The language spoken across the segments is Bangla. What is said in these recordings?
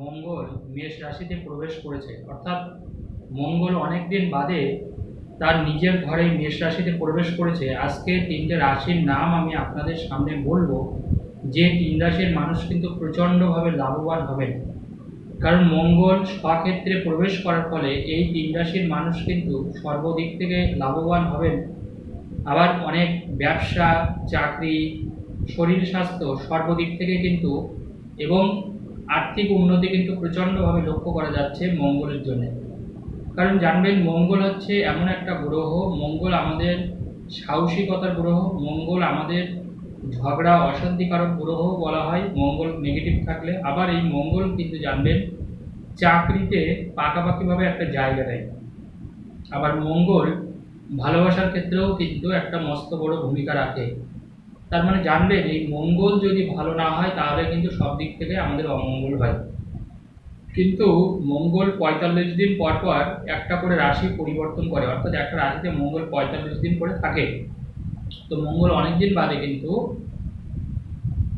মঙ্গল মেষ রাশিতে প্রবেশ করেছে। অর্থাৎ মঙ্গল অনেক দিন বাদে তার নিজের ঘরে মেষ রাশিতে প্রবেশ করেছে। আজকে তিনটে রাশির নাম আমি আপনাদের সামনে বলব। যে তিন রাশির মানুষ কিন্তু প্রচণ্ডভাবে লাভবান হবেন। কারণ মঙ্গল স্বক্ষেত্রে প্রবেশ করার ফলে এই তিন রাশির মানুষ কিন্তু সর্বদিক থেকে লাভবান হবেন। আবার অনেক ব্যবসা, চাকরি, শরীর স্বাস্থ্য সর্বদিক থেকে কিন্তু এবং আর্থিক উন্নতি কিন্তু প্রচণ্ডভাবে লক্ষ্য করা যাচ্ছে মঙ্গলের জন্য। কারণ জানবেন, মঙ্গল হচ্ছে এমন একটা গ্রহ, মঙ্গল আমাদের সাহসিকতার গ্রহ, মঙ্গল আমাদের ঝগড়া, অশান্তিকারক গ্রহ বলা হয়, মঙ্গল নেগেটিভ থাকলে। আবার এই মঙ্গল কিন্তু জানবেন, চাকরিতে পাকাপাকিভাবে একটা জায়গা দেয়। আবার মঙ্গল ভালোবাসার ক্ষেত্রেও কিন্তু একটা মস্ত বড় ভূমিকা রাখে। তার মানে জানবেন এই মঙ্গল যদি ভালো না হয়, তাহলে কিন্তু সব দিক থেকে আমাদের অমঙ্গল হয়। কিন্তু মঙ্গল পঁয়তাল্লিশ দিন পর পর একটা করে রাশি পরিবর্তন করে, অর্থাৎ একটা রাশিতে মঙ্গল পঁয়তাল্লিশ দিন করে থাকে। তো মঙ্গল অনেক দিন বাদে কিন্তু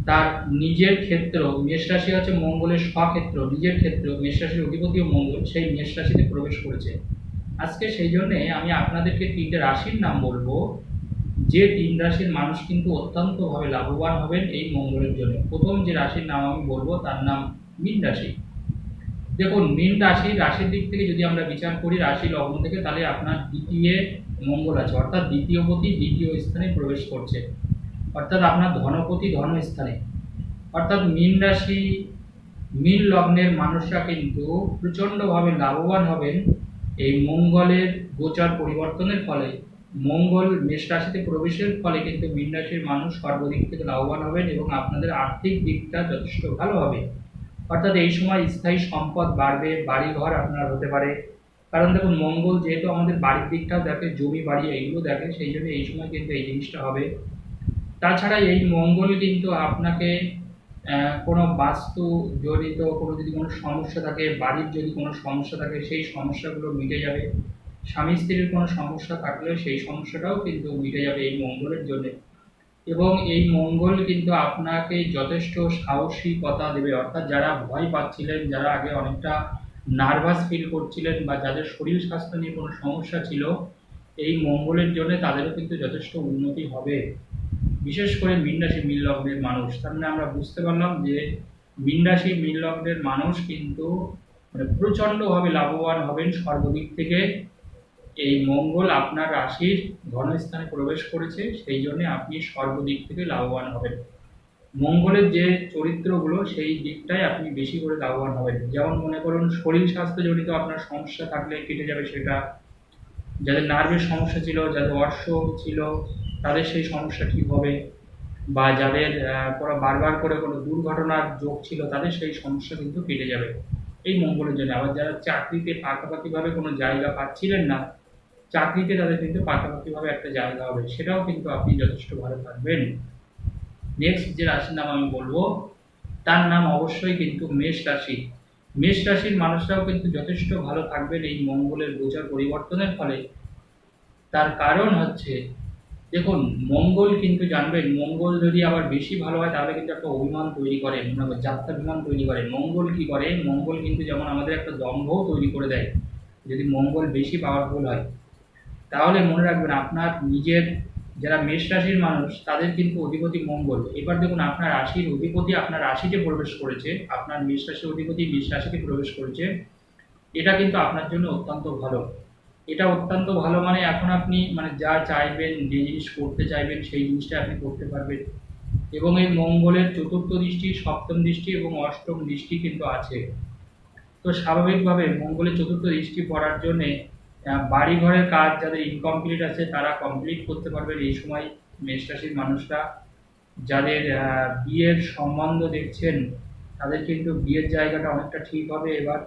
তার নিজের ক্ষেত্র, মেষ রাশি হচ্ছে মঙ্গলের স্বক্ষেত্র, নিজের ক্ষেত্র, মেষ রাশির মঙ্গল, সেই মেষ রাশিতে প্রবেশ করেছে। আজকে সেই জন্যে আমি আপনাদেরকে তিনটে রাশির নাম বলব। যে তিন রাশির মানুষ কিন্তু অত্যন্তভাবে লাভবান হবেন এই মঙ্গলের জন্য। প্রথম যে রাশির নাম আমি বলব, তার নাম মীন রাশি। দেখুন, মীন রাশি, রাশির দিক থেকে যদি আমরা বিচার করি, রাশি লগ্ন থেকে, তাহলে আপনার দ্বিতীয় মঙ্গল আছে। অর্থাৎ দ্বিতীয় পতি দ্বিতীয় স্থানে প্রবেশ করছে। অর্থাৎ আপনার ধনপতি ধন স্থানে অর্থাৎ মীন রাশি, মীন লগ্নের মানুষরা কিন্তু প্রচণ্ডভাবে লাভবান হবেন এই মঙ্গলের গোচর পরিবর্তনের ফলে। মঙ্গল মেষ রাশিতে প্রবেশের ফলে কিন্তু মীন রাশির মানুষ সর্বদিক থেকে লাভবান হবেন এবং আপনাদের আর্থিক দিকটা যথেষ্ট ভালো হবে। অর্থাৎ এই সময় স্থায়ী সম্পদ বাড়বে বাড়ি ঘর আপনার হতে পারে। কারণ দেখুন, মঙ্গল যেহেতু আমাদের বাড়ির দিকটাও দেখে, জমি বাড়ি এইগুলো দেখে, সেই জন্য এই সময় কিন্তু এই জিনিসটা হবে। তাছাড়া এই মঙ্গল কিন্তু আপনাকে কোনো বাস্তু জড়িত কোনো যদি কোনো সমস্যা থাকে, বাড়ির যদি কোনো সমস্যা থাকে, সেই সমস্যাগুলো মিটে যাবে। স্বামী স্ত্রীর কোনো সমস্যা থাকলেও সেই সমস্যাটাও কিন্তু মিটে যাবে এই মঙ্গলের জন্য। এবং এই মঙ্গল কিন্তু আপনাকে যথেষ্ট সাহসিকতা দেবে। অর্থাৎ যারা ভয় পাচ্ছিলেন, যারা আগে অনেকটা নার্ভাস ফিল করছিলেন বা যাদের শরীর স্বাস্থ্য নিয়ে কোনো সমস্যা ছিল, এই মঙ্গলের জন্য তাদেরও কিন্তু যথেষ্ট উন্নতি হবে। বিশেষ করে মীন রাশি মীন মানুষ। তার মানে আমরা বুঝতে পারলাম যে মীন রাশি মীন মানুষ কিন্তু মানে প্রচণ্ডভাবে লাভবান হবেন সর্বদিক থেকে। এই মঙ্গল আপনার রাশির ধনস্থানে প্রবেশ করেছে, সেই জন্য আপনি সর্বদিক থেকে লাভবান হবেন। মঙ্গলের যে চরিত্রগুলো, সেই দিকটাই আপনি বেশি করে লাভবান হবেন। যেমন মনে করুন, শরীর স্বাস্থ্য জনিত আপনার সমস্যা থাকলে কেটে যাবে সেটা। যাদের নার্ভের সমস্যা ছিল, যাদের অর্শ ছিল, তাদের সেই সমস্যা ঠিক হবে। বা যাদের কোনো বারবার করে কোনো দুর্ঘটনার যোগ ছিল, তাদের সেই সমস্যা কিন্তু কেটে যাবে। এই মঙ্গলের জন্য। আবার যারা চাকরিতে পাকাপাকিভাবে কোনো জায়গা পাচ্ছিলেন না চাকরিতে তাদের কিন্তু পাকাপাকিভাবে একটা জায়গা হবে, সেটাও কিন্তু আপনি যথেষ্ট ভালো থাকবেন। নেক্সট যে রাশির নাম আমি বলব, তার নাম অবশ্যই কিন্তু মেষ রাশি। মেষ রাশির মানুষরাও কিন্তু যথেষ্ট ভালো থাকবেন এই মঙ্গলের গোচর পরিবর্তনের ফলে। তার কারণ হচ্ছে, দেখুন, মঙ্গল কিন্তু জানবেন, মঙ্গল যদি আবার বেশি ভালো হয়, তাহলে কিন্তু একটা অভিমান তৈরি করে, মনে যাত্রা বিমান তৈরি করে। মঙ্গল কি করে? মঙ্গল কিন্তু যেমন আমাদের একটা দম্ভও তৈরি করে দেয়। যদি মঙ্গল বেশি পাওয়ারফুল হয় তাহলে মনে রাখবেন আপনার নিজের যারা মেষ রাশির মানুষ, তাদের কিন্তু অধিপতি মঙ্গল। এবার দেখুন, আপনার রাশির অধিপতি আপনার রাশিতে প্রবেশ করেছে, আপনার মেষ রাশির অধিপতি মেষ রাশিতে প্রবেশ করেছে, এটা কিন্তু আপনার জন্য অত্যন্ত ভালো। এটা অত্যন্ত ভালো মানে এখন আপনি মানে যা চাইবেন, যে জিনিস করতে চাইবেন, সেই জিনিসটা আপনি করতে পারবেন। এবং এই মঙ্গলের চতুর্থ দৃষ্টি, সপ্তম দৃষ্টি এবং অষ্টম দৃষ্টি কিন্তু আছে। তো স্বাভাবিকভাবে মঙ্গলের চতুর্থ দৃষ্টি পড়ার জন্যে বাড়ি ঘরের কাজ, যাদের ইনকমপ্লিট আছে, তারা কমপ্লিট করতে পারবেন। এই সময় মেষ রাশির মানুষরা যাদের বিয়ের সম্বন্ধ দেখছেন, তাদের কিন্তু বিয়ের জায়গাটা অনেকটা ঠিক হবে এবার।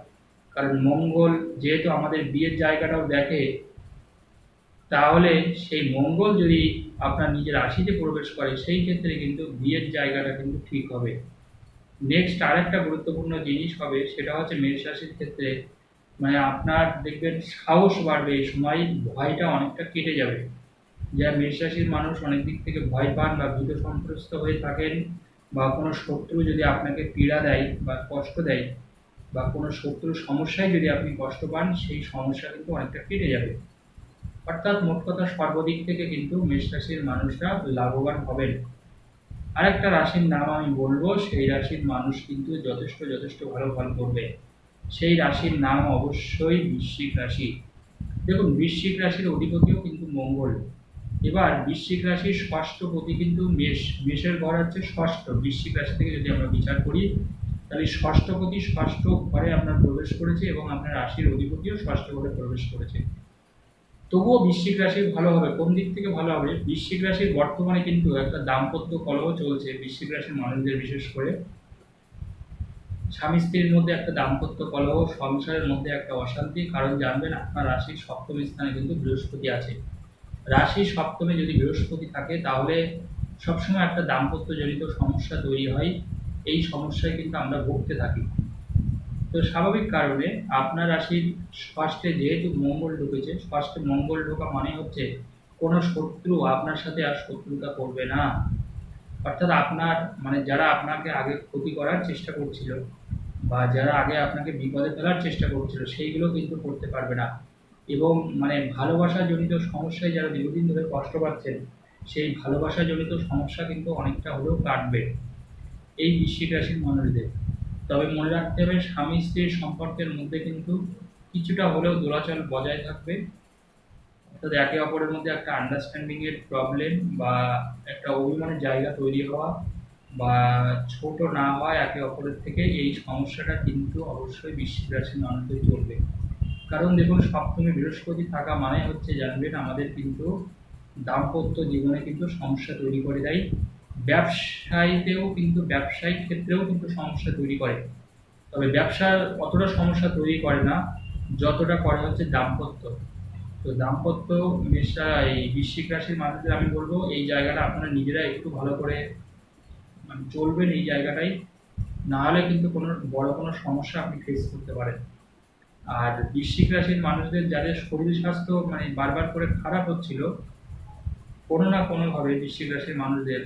কারণ মঙ্গল যেহেতু আমাদের বিয়ের জায়গাটাও দেখে, তাহলে সেই মঙ্গল যদি আপনার নিজের রাশিতে প্রবেশ করে, সেই ক্ষেত্রে কিন্তু বিয়ের জায়গাটা কিন্তু ঠিক হবে। নেক্সট আরেকটা গুরুত্বপূর্ণ জিনিস হবে, সেটা হচ্ছে মেষ রাশির ক্ষেত্রে মানে আপনার দেখবেন সাহস বাড়বে, এই সময় ভয়টা অনেকটা কেটে যাবে। যা মেষ রাশির মানুষ অনেক দিক থেকে ভয় পান বা ভীত সন্ত্রস্ত হয়ে থাকেন বা কোনো শত্রু যদি আপনাকে পীড়া দেয় বা কষ্ট দেয় বা কোনো শত্রুর সমস্যায় যদি আপনি কষ্ট পান, সেই সমস্যা কিন্তু অনেকটা কেটে যাবে। অর্থাৎ মোট কথা সর্বদিক থেকে কিন্তু মেষ রাশির মানুষরা লাভবান হবেন। আরেকটা রাশির নাম আমি বলব, সেই রাশির মানুষ কিন্তু যথেষ্ট যথেষ্ট ভালো ফল করবে। সেই রাশির নাম অবশ্যই বৃশ্চিক রাশি। দেখুন, বৃশ্চিক রাশির অধিপতিও কিন্তু মঙ্গল। এবার বৃশ্চিক রাশির ষষ্ঠ পতি কিন্তু মেষ। মেষের ঘর হচ্ছে ষষ্ঠ। বৃশ্চিক রাশি থেকে যদি আমরা বিচার করি, তাহলে ষষ্ঠপতি ষষ্ঠ ঘরে আপনার প্রবেশ করেছে এবং আপনার রাশির অধিপতিও ষষ্ঠ ঘরে প্রবেশ করেছে। তবুও বৃশ্চিক রাশি ভালো হবে। কোন দিক থেকে ভালো হবে? বৃশ্চিক রাশির বর্তমানে কিন্তু একটা দাম্পত্য কলহ চলছে। বৃশ্চিক রাশির মানুষদের বিশেষ করে। স্বামী স্ত্রীর মধ্যে একটা দাম্পত্য কলহ, সংসারের মধ্যে একটা অশান্তি, কারণ জানবেন আপনার রাশির সপ্তম স্থানে কিন্তু বৃহস্পতি আছে। রাশির সপ্তমে যদি বৃহস্পতি থাকে, তাহলে সবসময় একটা দাম্পত্য জনিত সমস্যা তৈরি হয়। এই সমস্যায় কিন্তু আমরা ভুগতে থাকি। তো স্বাভাবিক কারণে আপনার রাশির ষষ্ঠে যেহেতু মঙ্গল ঢুকেছে, ষষ্ঠে মঙ্গল ঢোকা মানে হচ্ছে কোনো শত্রু আপনার সাথে আর শত্রুতা করবে না। অর্থাৎ আপনার মানে যারা আপনাকে আগে ক্ষতি করার চেষ্টা করছিল বা যারা আগে আপনাকে বিপদে ফেলার চেষ্টা করছিল, সেইগুলো কিন্তু করতে পারবে না। এবং মানে ভালোবাসা জনিত সমস্যায় যারা দীর্ঘদিন ধরে কষ্ট পাচ্ছেন, সেই ভালোবাসা জনিত সমস্যা কিন্তু অনেকটা হলেও কাটবে এই বৃশ্চিক রাশির মানুষদের। তবে মনে রাখতে হবে স্বামী স্ত্রীর সম্পর্কের মধ্যে কিন্তু কিছুটা হলেও দোলাচল বজায় থাকবে। অর্থাৎ একে অপরের মধ্যে একটা আন্ডারস্ট্যান্ডিং এর প্রবলেম বা একটা অভিমানের জায়গা তৈরি হওয়া বা ছোট না হওয়া একে অপরের থেকে এই সমস্যাটা কিন্তু অবশ্যই বৃশ্চিক রাশির মানুষদের চলবে। কারণ দেখুন, সপ্তমী বৃহস্পতি থাকা মানে হচ্ছে জানবেন আমাদের কিন্তু দাম্পত্য জীবনে কিন্তু সমস্যা তৈরি করে দেয় ব্যবসায়ীতেও কিন্তু, ব্যবসায়িক ক্ষেত্রেও কিন্তু সমস্যা তৈরি করে। তবে ব্যবসার অতটা সমস্যা তৈরি করে না, যতটা করে হচ্ছে দাম্পত্য। তো দাম্পত্য মেষা এই বৃশ্চিক রাশির মানুষদের আমি বলব, এই জায়গাটা আপনারা নিজেরা একটু ভালো করে মানে চলবেন এই জায়গাটাই। না হলে কিন্তু কোনো বড় কোনো সমস্যা আপনি ফেস করতে পারেন। আর বৃশ্চিক রাশির মানুষদের যাদের শরীর স্বাস্থ্য মানে বারবার করে খারাপ হচ্ছিল, কোনো না কোনোভাবে বৃশ্চিক রাশির মানুষদের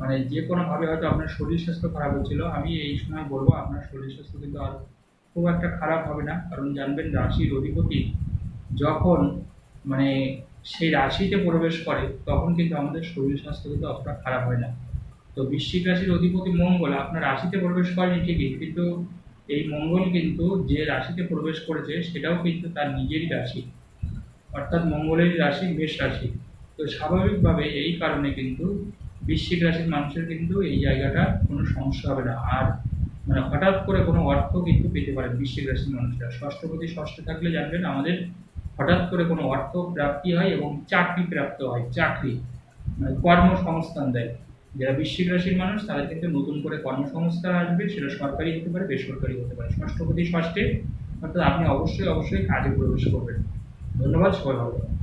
মানে যে কোনোভাবে হয়তো আপনার শরীর স্বাস্থ্য খারাপ হচ্ছিল, আমি এই সময় বলব আপনার শরীর স্বাস্থ্য কিন্তু আর খুব একটা খারাপ হবে না। কারণ জানবেন রাশির অধিপতি যখন মানে সেই রাশিতে প্রবেশ করে, তখন কিন্তু আমাদের শরীর স্বাস্থ্য কিন্তু অতটা খারাপ হয় না। তো বৃশ্চিক রাশির অধিপতি মঙ্গল আপনার রাশিতে প্রবেশ করেনি ঠিকই, কিন্তু এই মঙ্গল কিন্তু যে রাশিতে প্রবেশ করেছে, সেটাও কিন্তু তার নিজেরই রাশি। অর্থাৎ মঙ্গলের রাশি, মেষ রাশি। তো স্বাভাবিকভাবে এই কারণে কিন্তু বৃশ্চিক রাশির মানুষের কিন্তু এই জায়গাটা কোনো সমস্যা হবে না। আর মানে হঠাৎ করে কোনো অর্থ কিন্তু পেতে পারে বৃশ্চিক রাশির মানুষরা। ষষ্ঠপতি ষষ্ঠ থাকলে জানবেন আমাদের হঠাৎ করে কোনো অর্থ প্রাপ্তি হয় এবং চাকরি প্রাপ্ত হয়, চাকরি মানে কর্মসংস্থান দেয়। যারা বৃশ্চিক রাশির মানুষ, তাদের কিন্তু নতুন করে কর্মসংস্থান আসবে, সেটা সরকারি হতে পারে, বেসরকারি হতে পারে ষষ্ঠপতি ষষ্ঠে। অর্থাৎ আপনি অবশ্যই অবশ্যই কাজে প্রবেশ করবেন। ধন্যবাদ, সবাই ভালো।